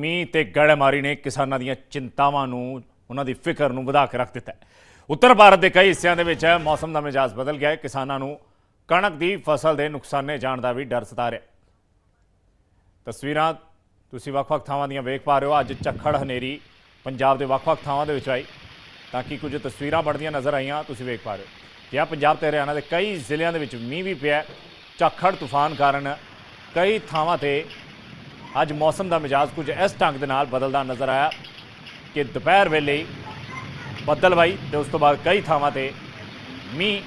ਮੀਂਹ ਤੇ ਗੜੇਮਾਰੀ ਨੇ ਕਿਸਾਨਾਂ ਦੀਆਂ ਚਿੰਤਾਵਾਂ ਨੂੰ, ਉਹਨਾਂ ਦੀ ਫਿਕਰ ਨੂੰ ਵਧਾ ਕੇ ਰੱਖ ਦਿੱਤਾ ਹੈ। ਉੱਤਰ ਭਾਰਤ ਦੇ ਕਈ ਹਿੱਸਿਆਂ ਦੇ ਵਿੱਚ ਮੌਸਮ ਦਾ ਮਿਜਾਜ਼ ਬਦਲ ਗਿਆ ਹੈ। ਕਿਸਾਨਾਂ ਨੂੰ ਕਣਕ ਦੀ ਫਸਲ ਦੇ ਨੁਕਸਾਨੇ ਜਾਣ ਦਾ ਵੀ ਡਰ ਸਤਾ ਰਿਹਾ ਤਸਵੀਰਾਂ ਤੁਸੀਂ ਵੱਖ-ਵੱਖ ਥਾਵਾਂ ਦੀਆਂ ਵੇਖ ਪਾ ਰਹੇ ਹੋ। ਅੱਜ ਝੱਖੜ ਹਨੇਰੀ ਪੰਜਾਬ ਦੇ ਵੱਖ-ਵੱਖ ਥਾਵਾਂ ਦੇ ਵਿੱਚ ਆਈ ਤਾਂ ਕਿ ਕੁਝ ਤਸਵੀਰਾਂ ਬਣਦੀਆਂ ਨਜ਼ਰ ਆਈਆਂ, ਤੁਸੀਂ ਵੇਖ ਪਾ ਰਹੇ ਹੋ। ਕਿ ਪੰਜਾਬ ਤੇ ਹਰਿਆਣਾ ਦੇ ਕਈ ਜ਼ਿਲ੍ਹਿਆਂ ਦੇ ਵਿੱਚ ਮੀਂਹ ਵੀ ਪਿਆ ਝੱਖੜ ਤੂਫਾਨ ਕਾਰਨ ਕਈ ਥਾਵਾਂ ਤੇ ਅੱਜ ਮੌਸਮ ਦਾ ਮਿਜਾਜ਼ ਕੁਝ ਇਸ ਢੰਗ ਦੇ ਨਾਲ ਬਦਲਦਾ ਨਜ਼ਰ ਆਇਆ ਕਿ ਦੁਪਹਿਰ ਵੇਲੇ ਬੱਦਲਵਾਈ ਤੇ ਉਸ ਤੋਂ ਬਾਅਦ ਕਈ ਥਾਵਾਂ ਤੇ ਮੀਂਹ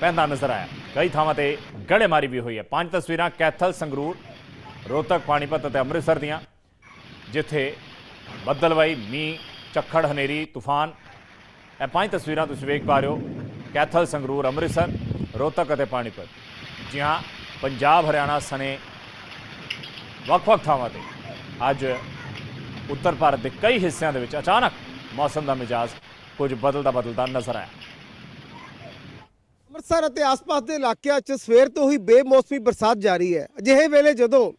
ਪੈਂਦਾ ਨਜ਼ਰ ਆਇਆ। ਕਈ ਥਾਵਾਂ ਤੇ ਗੜੇਮਾਰੀ ਵੀ ਹੋਈ ਹੈ। ਪੰਜ ਤਸਵੀਰਾਂ ਕੈਥਲ, ਸੰਗਰੂਰ, ਰੋਹਤਕ, ਪਾਣੀਪਤ ਅਤੇ ਅੰਮ੍ਰਿਤਸਰ ਦੀਆਂ, ਜਿੱਥੇ ਬੱਦਲਵਾਈ, ਮੀਂਹ ਚੱਖੜ ਹਨੇਰੀ, ਤੂਫਾਨ, ਇਹ ਪੰਜ ਤਸਵੀਰਾਂ ਤੁਸੀਂ ਵੇਖ ਪਾ ਰਹੇ ਹੋ। ਕੈਥਲ, ਸੰਗਰੂਰ, ਅੰਮ੍ਰਿਤਸਰ, ਰੋਹਤਕ ਅਤੇ ਪਾਣੀਪਤ। ਜੀ ਹਾਂ ਪੰਜਾਬ, ਹਰਿਆਣਾ ਸਣੇ ਵੱਖ-ਵੱਖ ਥਾਵਾਂ ਤੇ। ਅੱਜ ਉੱਤਰ ਭਾਰਤ ਦੇ ਕਈ ਹਿੱਸਿਆਂ ਦੇ ਵਿੱਚ ਅਚਾਨਕ ਮੌਸਮ ਦਾ ਮਿਜਾਜ਼ ਕੁਝ ਬਦਲਦਾ ਬਦਲਦਾ ਨਜ਼ਰ ਆਇਆ। ਅੰਮ੍ਰਿਤਸਰ ਅਤੇ ਆਸ-ਪਾਸ ਦੇ ਇਲਾਕਿਆਂ 'ਚ ਸਵੇਰ ਤੋਂ ਹੀ ਬੇਮੌਸਮੀ ਬਰਸਾਤ ਜਾਰੀ ਹੈ। ਅਜਿਹੇ ਵੇਲੇ ਜਦੋਂ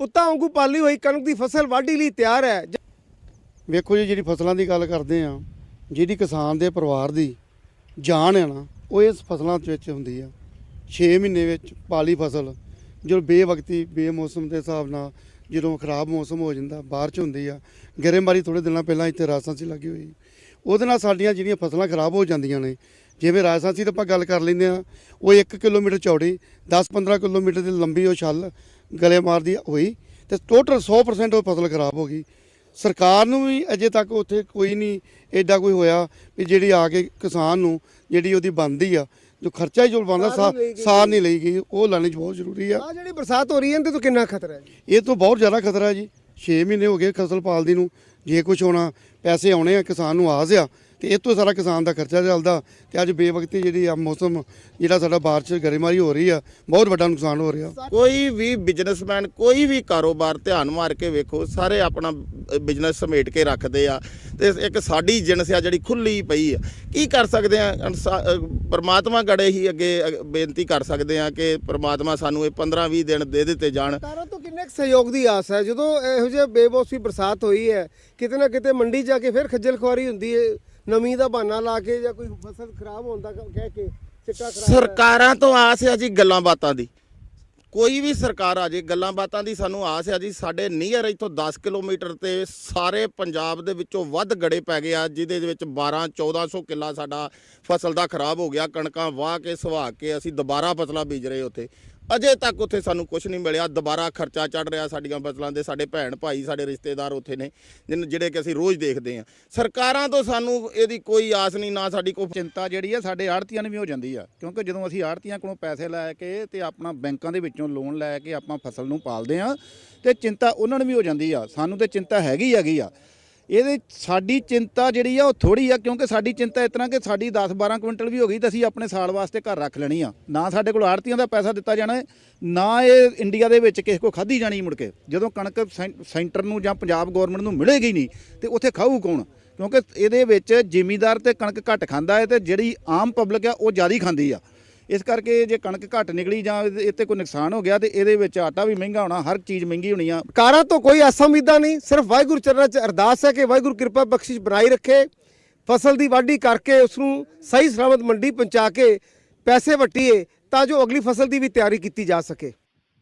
ਪੁੱਤਾਂ ਵਾਂਗੂ ਪਾਲੀ ਹੋਈ ਕਣਕ ਦੀ ਫਸਲ ਵਾਢੀ ਲਈ ਤਿਆਰ ਹੈ ਵੇਖੋ ਜੀ ਜਿਹੜੀ ਫਸਲਾਂ ਦੀ ਗੱਲ ਕਰਦੇ ਆ ਜਿਹੜੀ ਕਿਸਾਨ ਦੇ ਪਰਿਵਾਰ ਦੀ ਜਾਨ ਹੈ ਨਾ ਉਹ ਇਸ ਫਸਲਾਂ ਵਿੱਚ ਹੁੰਦੀ ਆ। 6 ਮਹੀਨੇ ਵਿੱਚ ਪਾਲੀ ਫਸਲ ਜਦੋਂ ਬੇਵਕਤੀ, ਬੇਮੌਸਮ ਦੇ ਹਿਸਾਬ ਨਾਲ ਜਦੋਂ ਖਰਾਬ ਮੌਸਮ ਹੋ ਜਾਂਦਾ, ਬਾਰਿਸ਼ ਹੁੰਦੀ ਆ, ਗਰੇਮਾਰੀ ਥੋੜੇ ਦਿਨਾਂ ਪਹਿਲਾਂ ਇੱਥੇ ਰਾਜਸਥਾਨ 'ਚ ਲੱਗੀ ਹੋਈ ਉਹਦੇ ਨਾਲ ਸਾਡੀਆਂ ਜਿਹੜੀਆਂ ਫਸਲਾਂ ਖਰਾਬ ਹੋ ਜਾਂਦੀਆਂ ਨੇ, ਜਿਵੇਂ ਰਾਜਸਥਾਨ 'ਚ ਤਾਂ ਆਪਾਂ ਗੱਲ ਕਰ ਲੈਂਦੇ ਆ ਉਹ 1 ਕਿਲੋਮੀਟਰ ਚੌੜੀ 10-15 ਕਿਲੋਮੀਟਰ ਦੀ ਲੰਬੀ ਉਹ ਛੱਲ ਗਲੇ ਮਾਰਦੀ ਹੋਈ ਤੇ ਟੋਟਲ 100% ਉਹ ਫਸਲ ਖਰਾਬ ਹੋ ਗਈ। ਸਰਕਾਰ ਨੂੰ ਵੀ ਅਜੇ ਤੱਕ ਉੱਥੇ ਕੋਈ ਨਹੀਂ ਐਡਾ ਕੋਈ ਹੋਇਆ ਵੀ ਜਿਹੜੀ ਆ ਕੇ ਕਿਸਾਨ ਨੂੰ ਜਿਹੜੀ ਉਹਦੀ ਬਣਦੀ ਆ ਜੋ ਖਰਚਾ ਹੀ ਜੋ ਬਣਦਾ ਸਾਰ ਨਹੀਂ ਲਈ ਗਈ। ਸਾਰ ਨਹੀਂ ਲਈ ਗਈ ਉਹ ਲਾਣੇ 'ਚ ਬਹੁਤ ਜ਼ਰੂਰੀ ਆ। ਜਿਹੜੀ ਬਰਸਾਤ ਹੋ ਰਹੀ ਹੈ ਇਹਦੇ ਤੋਂ ਕਿੰਨਾ ਖਤਰਾ ਹੈ ਜੀ? ਇਹ ਤੋਂ ਬਹੁਤ ਜ਼ਿਆਦਾ ਖਤਰਾ ਹੈ ਜੀ। 6 ਮਹੀਨੇ ਹੋ ਗਏ ਫਸਲ ਪਾਲਦੀ ਨੂੰ। ਜੇ ਕੁਝ ਹੋਣਾ ਪੈਸੇ ਆਉਣੇ ਆ ਕਿਸਾਨ ਨੂੰ ਆਸ ਆ ਤੇ ਇਹ ਤੋਂ ਸਾਰਾ ਕਿਸਾਨ ਦਾ ਖਰਚਾ ਚੱਲਦਾ ਤੇ ਅੱਜ ਬੇਵਕਤੀ ਜਿਹੜੀ ਆ ਮੌਸਮ ਜਿਹੜਾ ਸਾਡਾ ਬਾਰਿਸ਼ ਗਰੇਮਾਰੀ ਹੋ ਰਹੀ ਆ ਬਹੁਤ ਵੱਡਾ ਨੁਕਸਾਨ ਹੋ ਰਿਹਾ। ਕੋਈ ਵੀ ਬਿਜ਼ਨਸਮੈਨ ਕੋਈ ਵੀ ਕਾਰੋਬਾਰ ਧਿਆਨ ਮਾਰ ਕੇ ਵੇਖੋ ਸਾਰੇ ਆਪਣਾ ਬਿਜ਼ਨਸ ਸਮੇਟ ਕੇ ਰੱਖਦੇ ਆ ਤੇ ਇੱਕ ਸਾਡੀ ਜਿਣਸ ਆ ਜਿਹੜੀ ਖੁੱਲੀ ਪਈ ਆ ਕੀ ਕਰ ਸਕਦੇ ਆ? ਪ੍ਰਮਾਤਮਾ ਗੜੇ ਹੀ ਅੱਗੇ ਬੇਨਤੀ ਕਰ ਸਕਦੇ ਆ ਕਿ ਪ੍ਰਮਾਤਮਾ ਸਾਨੂੰ ਇਹ 15 20 ਦਿਨ ਦੇ ਦਿੱਤੇ ਜਾਣ। ਸਰਕਾਰਾਂ ਤੋਂ ਕਿੰਨੇ ਕੁ ਸਹਿਯੋਗ ਦੀ ਆਸ ਹੈ? ਜਦੋਂ ਇਹੋ ਜਿਹੇ ਬੇਮੌਸਮੀ ਬਰਸਾਤ ਹੋਈ ਹੈ ਕਿਤੇ ਨਾ ਕਿਤੇ ਮੰਡੀ ਜਾ ਕੇ ਫਿਰ ਖੱਜਲ ਖੁਆਰੀ ਹੁੰਦੀ ਹੈ। ਨਵੀਂ ਦਾ ਬਹਾਨਾ ਲਾ ਕੇ ਜਾਂ ਕੋਈ ਫਸਲ ਖਰਾਬ ਹੋਣ ਦਾ ਕਹਿ ਕੇ ਚਿੱਟਾ ਖਰਾਬ ਸਰਕਾਰਾਂ ਤੋਂ ਆਸ ਹੈ ਜੀ ਗੱਲਾਂ ਬਾਤਾਂ ਦੀ। ਕੋਈ ਵੀ ਸਰਕਾਰ ਆ ਜੇ, ਗੱਲਾਂ ਬਾਤਾਂ ਦੀ ਸਾਨੂੰ ਆਸ ਹੈ ਜੀ। ਸਾਡੇ ਨੀਅਰ ਇੱਥੋਂ 10 ਕਿਲੋਮੀਟਰ ਤੇ ਸਾਰੇ ਪੰਜਾਬ ਦੇ ਵਿੱਚੋਂ ਵੱਧ ਗੜੇ ਪੈ ਗਏ ਆ, ਜਿਹਦੇ ਦੇ ਵਿੱਚ 12 1400 ਕਿੱਲਾ ਸਾਡਾ ਫਸਲ ਦਾ ਖਰਾਬ ਹੋ ਗਿਆ। ਕਣਕਾਂ ਵਾਹ ਕੇ ਸੁਹਾ ਕੇ ਅਸੀਂ ਦੁਬਾਰਾ ਫਸਲਾਂ ਬੀਜ ਰਹੇ ਉੱਥੇ। ਅਜੇ ਤੱਕ ਉੱਥੇ ਸਾਨੂੰ ਕੁਝ ਨਹੀਂ ਮਿਲਿਆ। ਦੁਬਾਰਾ ਖਰਚਾ ਚੜ ਰਿਹਾ ਸਾਡੀਆਂ ਫਸਲਾਂ ਦੇ, ਸਾਡੇ ਭੈਣ ਭਾਈ, ਸਾਡੇ ਰਿਸ਼ਤੇਦਾਰ ਉੱਥੇ ਨੇ, ਜਿਨ- ਜਿਹੜੇ ਕਿ ਅਸੀਂ ਰੋਜ਼ ਦੇਖਦੇ ਹਾਂ। ਸਰਕਾਰਾਂ ਤੋਂ ਸਾਨੂੰ ਇਹਦੀ ਕੋਈ ਆਸ ਨਹੀਂ, ਨਾ ਸਾਡੀ ਕੋਈ ਚਿੰਤਾ ਜਿਹੜੀ ਆ, ਸਾਡੇ ਆੜਤੀਆਂ ਨੂੰ ਵੀ ਹੋ ਜਾਂਦੀ ਆ। ਕਿਉਂਕਿ ਜਦੋਂ ਅਸੀਂ ਆੜਤੀਆਂ ਕੋਲੋਂ ਪੈਸੇ ਲੈ ਕੇ ਤੇ ਆਪਣਾ ਬੈਂਕਾਂ ਦੇ ਵਿੱਚੋਂ ਲੋਨ ਲੈ ਕੇ ਆਪਾਂ ਫਸਲ ਨੂੰ ਪਾਲਦੇ ਆ ਤੇ ਚਿੰਤਾ ਉਹਨਾਂ ਨੂੰ ਵੀ ਹੋ ਜਾਂਦੀ ਆ। ਸਾਨੂੰ ਤੇ ਚਿੰਤਾ ਹੈਗੀ ਹੈਗੀ ਆ। ਇਹਦੇ ਸਾਡੀ ਚਿੰਤਾ ਜਿਹੜੀ ਆ ਉਹ ਥੋੜੀ ਆ, ਕਿਉਂਕਿ ਸਾਡੀ ਚਿੰਤਾ ਇਸ ਤਰ੍ਹਾਂ ਕਿ ਸਾਡੀ 10 12 ਕੁਇੰਟਲ ਵੀ ਹੋ ਗਈ ਤਾਂ ਅਸੀਂ ਆਪਣੇ ਸਾਲ ਵਾਸਤੇ ਘਰ ਰੱਖ ਲੈਣੀ ਆ। ਨਾ ਸਾਡੇ ਕੋਲ ਆੜਤੀਆਂ ਦਾ ਪੈਸਾ ਦਿੱਤਾ ਜਾਣਾ ਨਾ ਇਹ ਇੰਡੀਆ ਦੇ ਵਿੱਚ ਕਿਸੇ ਕੋ ਖਾਧੀ ਜਾਣੀ ਮੁੜ ਕੇ। ਜਦੋਂ ਕਣਕ ਸੈਂ- ਸੈਂਟਰ ਨੂੰ ਜਾਂ ਪੰਜਾਬ ਗਵਰਨਮੈਂਟ ਨੂੰ ਮਿਲੇਗੀ ਨਹੀਂ, ਤੇ ਉੱਥੇ ਖਾਊ ਕੌਣ? ਕਿਉਂਕਿ ਇਹਦੇ ਵਿੱਚ ਜ਼ਿਮੀਦਾਰ ਤੇ ਕਣਕ ਘੱਟ ਖਾਂਦਾ ਹੈ ਤੇ ਜਿਹੜੀ ਆਮ ਪਬਲਿਕ ਆ ਉਹ ਜ਼ਿਆਦਾ ਖਾਂਦੀ ਆ। ਇਸ ਕਰਕੇ ਜੇ ਕਣਕ ਘੱਟ ਨਿਕਲੀ ਜਾਂ ਇੱਥੇ ਕੋਈ ਨੁਕਸਾਨ ਹੋ ਗਿਆ ਤੇ ਇਹਦੇ ਵਿੱਚ ਆਟਾ ਵੀ ਮਹਿੰਗਾ ਹੋਣਾ, ਹਰ ਚੀਜ਼ ਮਹਿੰਗੀ ਹੋਣੀ ਆ। ਸਰਕਾਰਾਂ ਤੋਂ ਕੋਈ ਆਸਾਂ ਉਮੀਦਾਂ ਨਹੀਂ, ਸਿਰਫ ਵਾਹਿਗੁਰੂ ਚਰਨਾਂ 'ਚ ਅਰਦਾਸ ਹੈ ਕਿ ਵਾਹਿਗੁਰੂ ਕਿਰਪਾ ਬਖਸ਼ਿਸ਼ ਬਣਾਈ ਰੱਖੇ, ਫਸਲ ਦੀ ਵਾਢੀ ਕਰਕੇ ਉਸ ਨੂੰ ਸਹੀ ਸਲਾਮਤ ਮੰਡੀ ਪਹੁੰਚਾ ਕੇ ਪੈਸੇ ਵਟੀਏ ਤਾਂ ਜੋ ਅਗਲੀ ਫਸਲ ਦੀ ਵੀ ਤਿਆਰੀ ਕੀਤੀ ਜਾ ਸਕੇ।